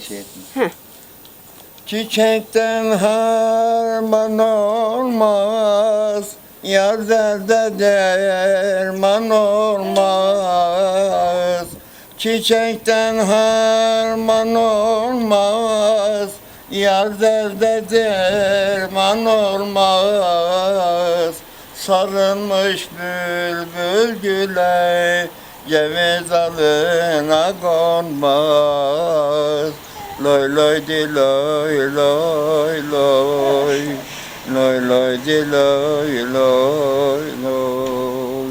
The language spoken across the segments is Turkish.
Şey. Çiçekten harman olmaz, yar derde derman olmaz. Çiçekten harman olmaz, yar derde derman olmaz. Sarılmış bülbül güle, ceviz alına konmaz. Loy loy di loy loy loy. Loy loy di loy loy loy.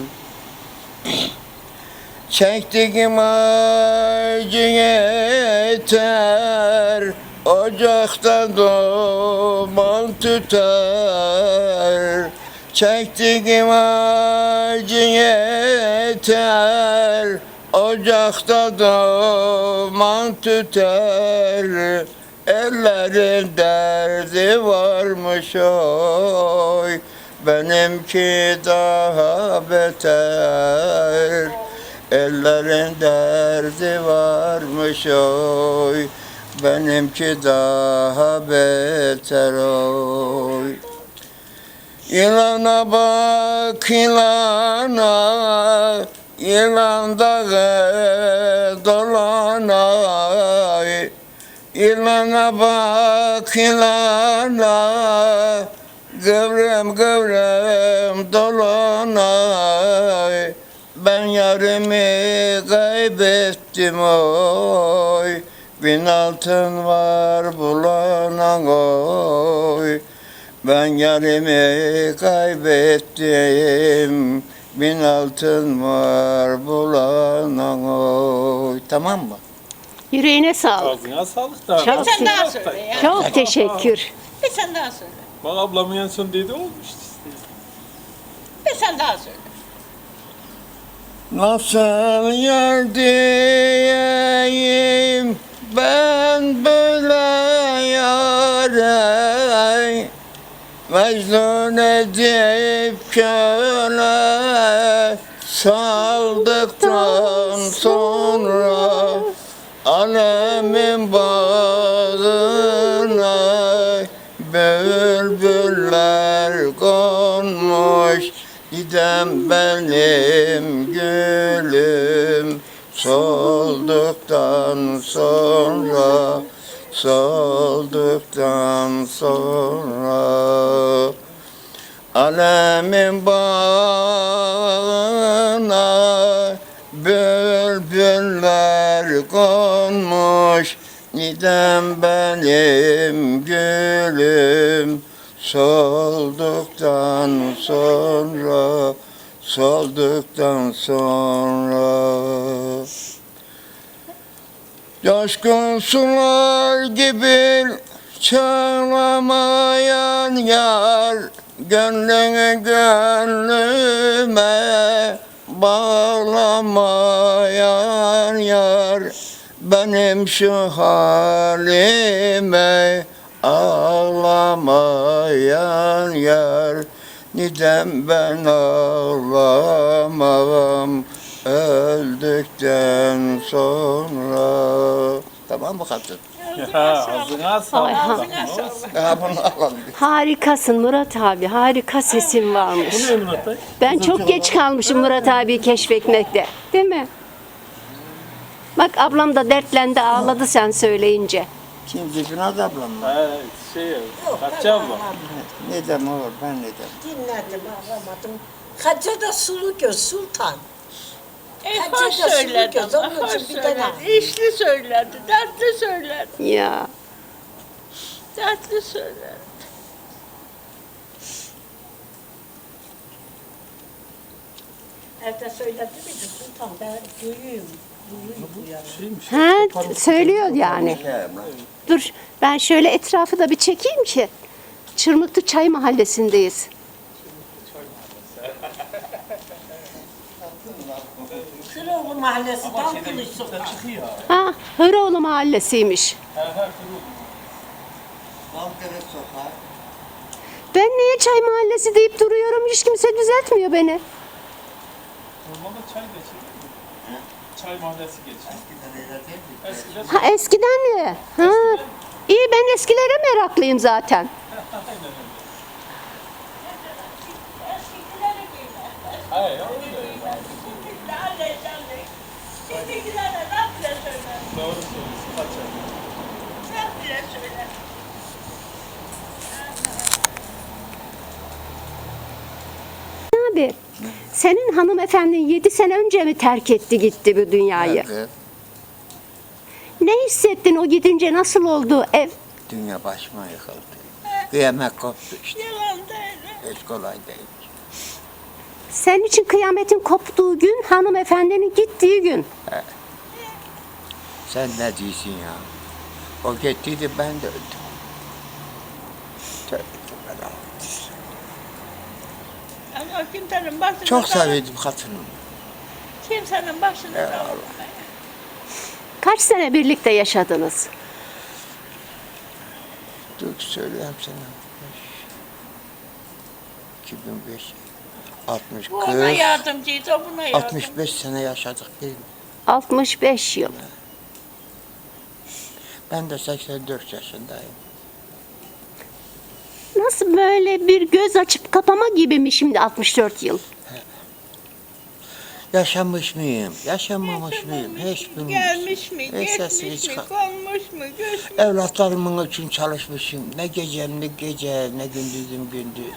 Çektiğim acı yeter. Ocakta duman tüter Çektiğim acı yeter Ocakta duman tüter. Ellerin derdi varmış oy Benimki daha beter. Ellerin derdi varmış oy Benimki daha beter oy Yılana bak yılana Yılan dağı dolana. Yılana bak yılana Kıvrım kıvrım dolana. Ben yarımı kaybettim oy. Bin altın var bulana oy ben yarımı kaybettim Bin altın var bulana oy Tamam mı? Yüreğine sağlık. Ağzına sağlık da. Çok, Sen daha söyle ya. çok teşekkür. Bir sen daha söyle. Bak ablamın en son dedi olmuş işte. Bir sen daha söyle. Nasıl yer diyeyim ben böyle Mecnun edip köle saldıktan sonra Alemin bağına bülbüller konmuş. Gidem benim gülüm solduktan sonra Solduktan sonra Alemin bağına bülbüller konmuş. Nidem benim gülüm? Solduktan sonra Solduktan sonra Coşkun sular gibi çağlamayan yar Gönlünü gönlüme bağlamayan yar. Benim şu halime ağlamayan yar. Nidem ben ağlamam öldükten sonra Tamam mı kadın? Ya ağzına sağlık. Ağzına sağlık. Ya bunu alalım. Harikasın Murat abi. Harika sesin varmış. Bu ne Murat Bey? Ben çok geç kalmışım Murat abi keşfetmekte. Değil mi? Bak ablam da dertlendi ağladı sen söyleyince. Şimdi Finaz ablam mı? Ha, şey, Hatice abla. Ne dem olur ben ne dem. Dinledim ağlamadım. Hacı da sulu göz sultan. E, Hacı hoş da söylerdi göz, ama, onun için bir söylerdi. tane. İşli söylerdi, dertli söylerdi, Ya dertli söylerdi. Evde söyledi miydi sultan ben duyuyum. Duyuyum bu yani. Şeymiş. ha, söylüyor yani. Dur ben şöyle etrafı da bir çekeyim ki. Çırmıklı Çay Mahallesi'ndeyiz. Kıroğlu mahallesi Dalkılıç sokak. Ha, Hıroğlu Mahallesi'ymiş. Malkırık sokağı. Ben niye Çay Mahallesi deyip duruyorum hiç kimse düzeltmiyor beni. Normalde çay mi? çay mahallesi geçiyor. Eskiden Ha eskiden mi? Ha. İyi ben eskilere meraklıyım zaten. Hayır, öyle. Söyler? Doğru söylüyorsun. Kaçar. Ne yapıyor söyler? Abi senin hanımefendin 7 sene önce mi terk etti gitti bu dünyayı? Nerede? Ne hissettin o gidince nasıl oldu ev? Dünya başıma yıkıldı. Kıyamet koptu işte. Yalan değil. Hiç kolay değil. Senin için kıyametin koptuğu gün hanımefendinin gittiği gün. Sen ne diyorsun ya? O gittiydi ben de öldüm. Tövbe tövbe. Ama kimsenin başını Çok sevdim hatırımı. Kimsenin başını Ya Allah. Kaç sene birlikte yaşadınız? Dur söyleyeyim sana. 2005, 60, Bu ona 40, yardımcıydı, o buna yardım. 65 sene yaşadık değil mi? 65 yıl. Ben de 84 yaşındayım. Nasıl böyle bir göz açıp kapama gibi mi şimdi 64 yıl? Yaşamış mıyım? Yaşamamış mıyım? Hiç bilmiyorum. Gelmiş mi, geçmiş mi, çıkar- konmuş mu, göç mü? Evlatlarımın için çalışmışım. Ne gecem ne gece, ne gündüzüm gündüz.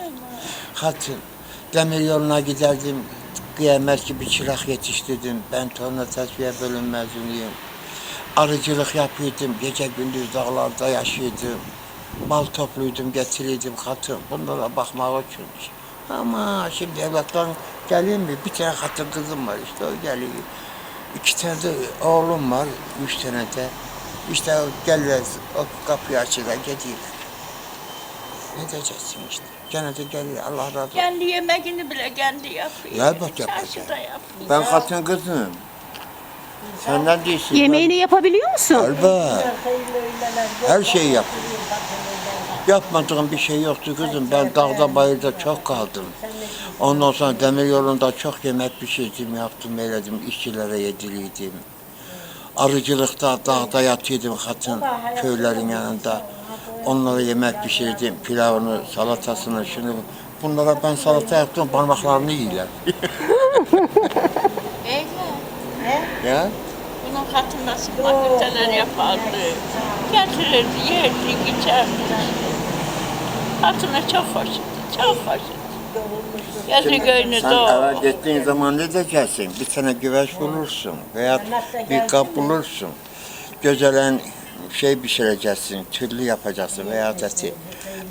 Hatun, demir yoluna giderdim. Kıyamet gibi çırak yetiştirdim. Ben torna tesviye bölüm. Arıcılık yapıyordum. Gece gündüz dağlarda yaşıyordum. Mal topluydum, getirirdim hatun. Bunlara bakmak için. Ama şimdi evlatlarım geliyor mi? Bir tane hatun kızım var işte o geliyor. İki tane de oğlum var, üç tane de. İşte o geliyor, o kapıyı açıyorlar, gidiyorlar. Ne diyeceksin işte? Gene de geliyor, Allah razı olsun. Kendi yemeğini bile kendi yapıyor. Ya bak yapacak. Çarşıda yapıyor. Ben katın kızım. Sen ne diyorsun? Yemeğini yapabiliyor musun? Galiba. Her şeyi yap. Yapmadığım bir şey yoktu kızım. Ben dağda bayırda çok kaldım. Ondan sonra demir yolunda çok yemek pişirdim, yaptım, eyledim. işçilere yediriydim. Arıcılıkta dağda yatıyordum hatun köylerin yanında. Onlara yemek pişirdim. Pilavını, salatasını, şunu. Bunlara ben salata yaptım, parmaklarını yiyorlar. Eyle. ya? Bunun hatırlasın makiteler yapardı. Getirirdi, yerdi, içerdi. Hatına çok hoştu, çok hoştu. Yazı göğünü Sen eve doğu. gittiğin zaman ne diyeceksin? Bir tane güveç bulursun veya bir kap bulursun. Gözelen şey pişireceksin, türlü yapacaksın veya eti.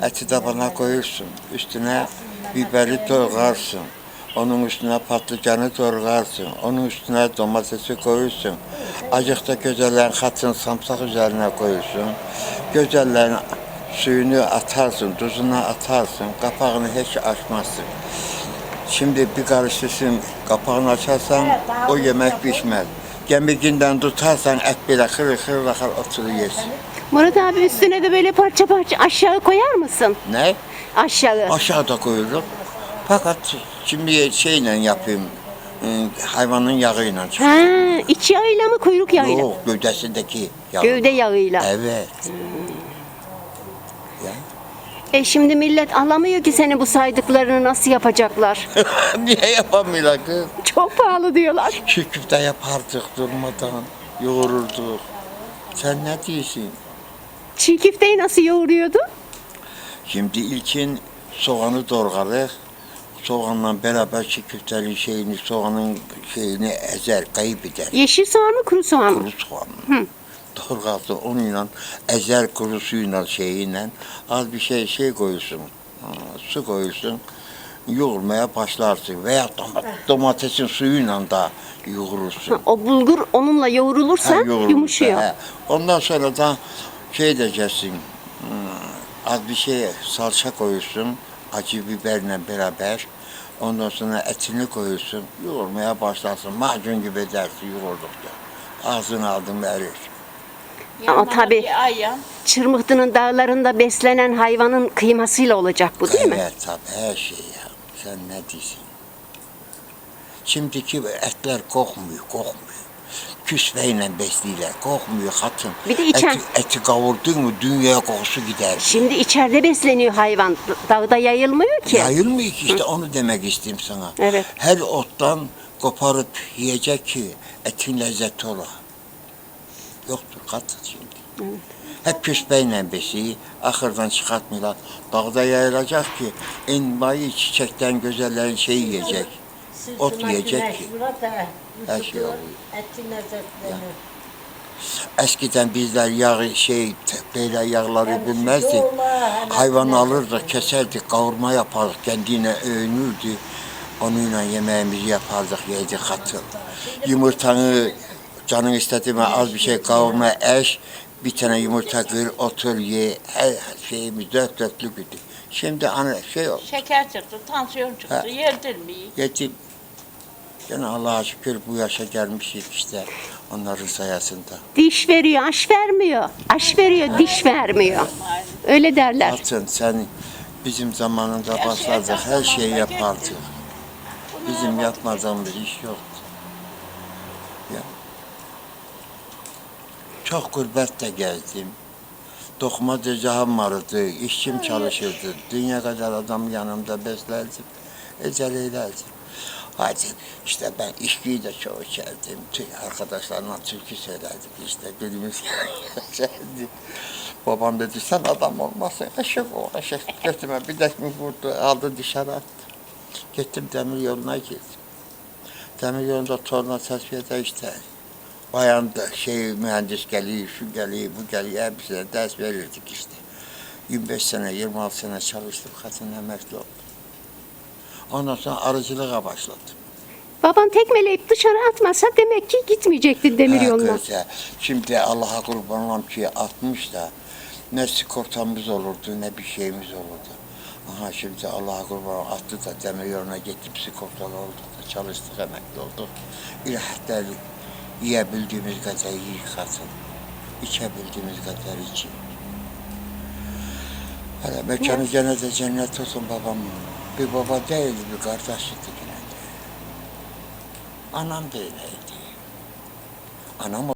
Eti de bana koyursun. Üstüne biberi doğrarsın. Onun üstüne patlıcanı doğrarsın. Onun üstüne domatesi koyursun. Acıkta gözelen katın samsak üzerine koyursun. Gözelen suyunu atarsın, tuzunu atarsın. Kapağını hiç açmazsın. Şimdi bir karıştırsın, kapağını açarsan o yemek pişmez. Gemikinden tutarsan et bile kırır kırır akar oturur yersin. Murat abi üstüne de böyle parça parça aşağı koyar mısın? Ne? Aşağı. Aşağıda koyuyorum. Fakat şimdi şeyle yapayım, ıı, hayvanın yağıyla. Ha, iç yağıyla mı kuyruk yağıyla? Yok, gövdesindeki yağ. Gövde yağıyla. Evet. Ya. E şimdi millet anlamıyor ki senin bu saydıklarını nasıl yapacaklar. Niye yapamıyorlar kız? Çok pahalı diyorlar. Şu küfte yapardık durmadan, yoğururduk. Sen ne diyorsun? Çiğ köfteyi nasıl yoğuruyordu? Şimdi ilkin soğanı doğrarıq. Soğanla beraber çiğ köftenin şeyini, soğanın şeyini ezer, kayıp eder. Yeşil soğan mı kuru soğan mı? Kuru soğan. Doğrarsın onunla ezer kuru suyla şeyiyle az bir şey şey koyuyorsun. ha, Su koyuyorsun. Yoğurmaya başlarsın veya doma- domatesin suyuyla da yoğurursun. O bulgur onunla yoğrulursa Ha, yoğurur. yumuşuyor. He. Ondan sonra da şey edeceksin. hmm, Az bir şey salça koyuyorsun. Acı biberle beraber. Ondan sonra etini koyuyorsun. Yoğurmaya başlarsın. Macun gibi edersin yoğurdukça. Ağzına aldın erir. Ama tabii- ayyan. Çırmıhtı'nın dağlarında beslenen hayvanın kıymasıyla olacak bu değil mi? Evet tabii her şey ya. Sen ne diyorsun? Şimdiki etler kokmuyor, kokmuyor. küsveyle besliyorlar. Kokmuyor hatun. Bir de içen- Eti, eti kavurdun mu dünyaya kokusu gider. Şimdi içeride besleniyor hayvan. Dağda yayılmıyor ki. Yayılmıyor ki işte onu demek istedim sana. Evet. Her ottan koparıp yiyecek ki etin lezzeti ola. Yoktur katı şimdi. Hep küspeyle besiyi ahırdan çıkartmıyorlar. Dağda yayılacak ki en bayı çiçekten güzellerin şeyi yiyecek. Ot yiyecek ki. Her şey oluyor. Eskiden bizler yağ şey böyle yağları bilmezdik. Hayvan alırdık, keserdik, kavurma yapardık, kendine övünürdü. Onunla yemeğimizi yapardık, yedik katıl. Yumurtanı canın istediğime az bir şey kavurma eş, bir tane yumurta kır, otur ye, her şeyimiz dört dörtlük idi. Şimdi ana şey oldu, Şeker çıktı, tansiyon çıktı, Ha. yedirmeyi. yetim. Gene Allah'a şükür bu yaşa gelmişik işte onların sayesinde. Diş veriyor, aş vermiyor. Aş veriyor, diş vermiyor. Öyle derler. Atın sen bizim zamanında başladık, her şeyi yapardık. Bizim yapmadığımız iş yoktu. Çok gurbette gezdim. Dokma tezahüm vardı, işçim çalışırdı. Dünya kadar adam yanımda beslerdim. Ecel eylerdim. Hadi işte ben içkiyi de çok içerdim. Arkadaşlarına türkü söylerdik işte gülümüz geçerdi. Babam dedi sen adam olmasın eşek ol eşek. Götüme bir dekme vurdu aldı dışarı attı. Gittim demir yoluna girdim. Demir yolunda torna tesviyede işte bayan da şey mühendis geliyor, şu geliyor, bu geliyor hepsine ders verirdik işte. 25 sene, 26 sene çalıştım, kadın emekli oldum. Ondan sonra arıcılığa başladım. Baban tekmeleyip dışarı atmasa demek ki gitmeyecekti demir Ha, yoluna. kız. Şimdi Allah'a kurban olam ki 60 da ne sigortamız olurdu ne bir şeyimiz olurdu. Aha şimdi Allah'a kurban attı da demir yoluna gittim sigortalı olduk da çalıştık emekli olduk. İlahtlar yiyebildiğimiz kadar iyi kadın. İçebildiğimiz kadar için. Hele mekanı cennet cennet olsun babam. Bir baba değildi bir kardeşiydi yine de. Anam da öyleydi. Anam